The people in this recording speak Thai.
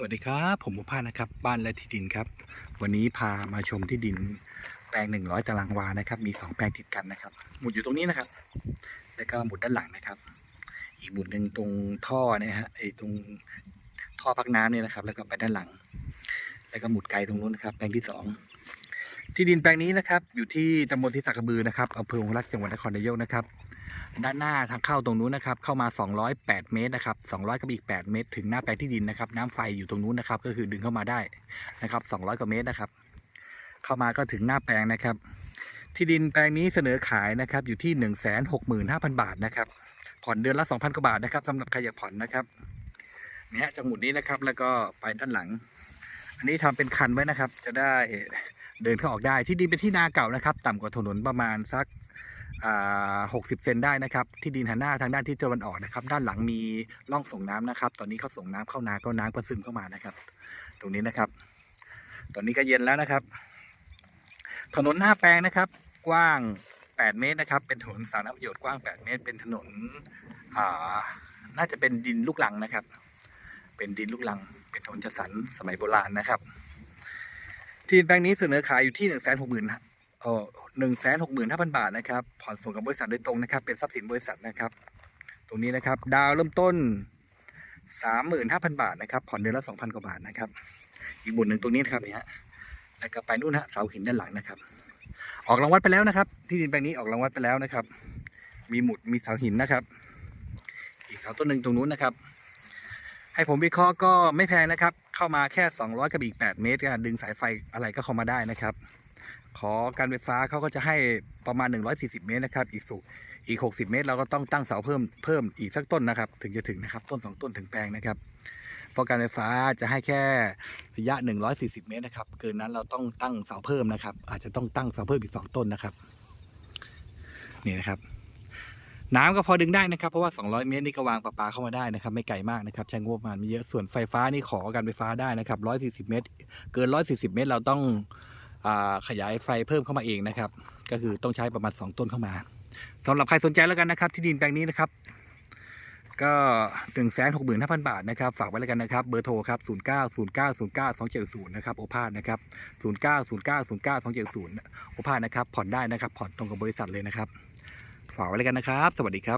สวัสดีครับ ผมบุพานะครับ บ้านและที่ดินครับ วันนี้พามาชมที่ดินแปลง 100 ตารางวานะครับ มี 2 แปลงติดกันนะครับ หมุดอยู่ตรงนี้นะครับ แล้วก็หมุดด้านหลังนะครับ อีกหมุดหนึ่งตรงท่อเนี่ยฮะไอ้ตรงท่อพักน้ำเนี่ยนะครับ แล้วก็ไปด้านหลัง แล้วก็หมุดไกลตรงนู้นนะครับ แปลงที่สองที่ดินแปลงนี้นะครับ อยู่ที่ตำบลที่สักระบือนะครับอำเภอองรักษ์จังหวัดนครนายกนะครับ ด้านหน้าทางเข้าตรงนู้นนะครับ เข้ามา 208 เมตรนะครับ 200 กับอีก 8 เมตร ถึงหน้าแปลงที่ดินนะครับ น้ำไฟอยู่ตรงนู้นนะครับ ก็คือดึงเข้ามาได้นะครับ 200 กว่าเมตรนะครับ เข้ามาก็ถึงหน้าแปลงนะครับ ที่ดินแปลงนี้เสนอขายนะครับ อยู่ที่ 165,000 บาทนะครับ ผ่อนเดือนละ 2,000 กว่าบาทนะครับสำหรับใครอยากผ่อนนะครับเนี่ยจังหมุดนี้นะครับ แล้วก็ไปด้านหลัง อันนี้ทำเป็นคันไว้นะครับ จะได้เดินเข้าออกได้ ที่ดินเป็นที่นาเก่านะครับ ต่ำกว่าถนนประมาณสัก หกสิบเซนได้นะครับ ที่ดินหันหน้าทางด้านทิศตะวันออกนะครับ ด้านหลังมีร่องส่งน้ำนะครับ ตอนนี้เขาส่งน้ำเข้านาก็น้ำก็ซึมเข้ามานะครับ ตรงนี้นะครับ ตอนนี้ก็เย็นแล้วนะครับ ถนนหน้าแปลงนะครับ กว้าง 8 เมตรนะครับ เป็นถนนสาธารณประโยชน์กว้าง 8 เมตร เป็นถนนน่าจะเป็นดินลูกลังนะครับ เป็นดินลูกลัง เป็นถนนจัดสรรสมัยโบราณนะครับ ที่ดินแปลงนี้เสนอขายอยู่ที่หนึ่งแหนเอ่อหนึ่งแสนหกหมื่นห้าพันบาทนะครับ ผ่อนส่งกับบริษัทโดยตรงนะครับ เป็นทรัพย์สินบริษัทนะครับ ตรงนี้นะครับ ดาวเริ่มต้นสามหมื่นห้าพันบาทนะครับ ผ่อนเดือนละสองพันกว่าบาทนะครับ อีกบุญหนึ่งตรงนี้นะครับเนี่ยฮะ แล้วก็ไปนู่นฮะเสาหินด้านหลังนะครับ ออกรางวัลไปแล้วนะครับ ที่ดินแปลงนี้ออกรางวัลไปแล้วนะครับ มีหมุด มีเสาหินนะครับ อีกเสาต้นหนึ่งตรงนู้นนะครับ ให้ผมวิเคราะห์ก็ไม่แพงนะครับ เข้ามาแค่ 200กับอีก 8 เมตรก็ดึงสายไฟอะไรก็เข้ามาได้นะครับ ขอการไฟฟ้าเขาก็จะให้ประมาณ 140 เมตรนะครับ อีกสุอีก 60 เมตร เราก็ต้องตั้งเสาเพิ่มเพิ่มอีกสักต้นนะครับ ถึงจะถึงนะครับ ต้น 2 ต้นถึงแปลงนะครับ เพราะการไฟฟ้าจะให้แค่ระยะ 140 เมตรนะครับ เกินนั้นเราต้องตั้งเสาเพิ่มนะครับ อาจจะต้องตั้งเสาเพิ่มอีก 2 ต้นนะครับ นี่นะครับน้ำก็พอดึงได้นะครับเพราะว่า 200 เมตรนี่ก็วางประปาเข้ามาได้นะครับ ไม่ไกลมากนะครับใช้งบประมาณไม่เยอะส่วนไฟฟ้านี่ขอการไฟฟ้าได้นะครับ 140 เมตร เกิน 140 เมตร เราต้อง ขยายไฟเพิ่มเข้ามาเองนะครับ ก็คือต้องใช้ประมาณ 2 ต้นเข้ามาสำหรับใครสนใจแล้วกันนะครับ ที่ดินแปลงนี้นะครับ ก็1นึ่งแสนหกหมื่นห้าพันบาทนะครับ ฝากไว้แล้วกันนะครับ เบอร์โทรครับ0 9 0 9 0 9 2 7 0นย์เก้าศูนย์เก้าสองเจ็ดศูนย์นะครับ โอภาสนะครับ0 9 0 9 0 9 2 7 0โอภาสนะครับ ผ่อนได้นะครับ ผ่อนตรงกับบริษัทเลยนะครับ ฝากไว้แล้วกันนะครับ สวัสดีครับ